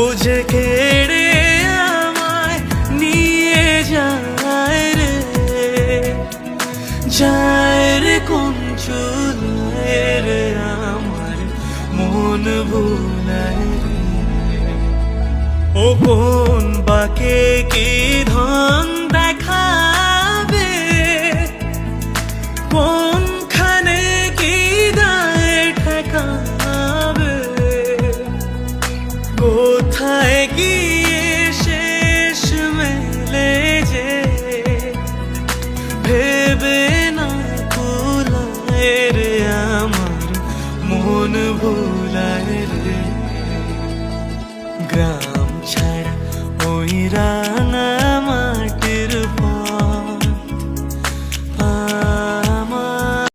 ও যে কেড়ে আমায় নিয়ে যায় রে। যায় রে কোন রে আমার মন ভুলায় রে। ও কোন কোথায় গিয়ে শেষ মেলে যে? ভেবে না কুলায় রে আমার, মন ভুলায় রে। গ্রাম ছাড়া ওই রাত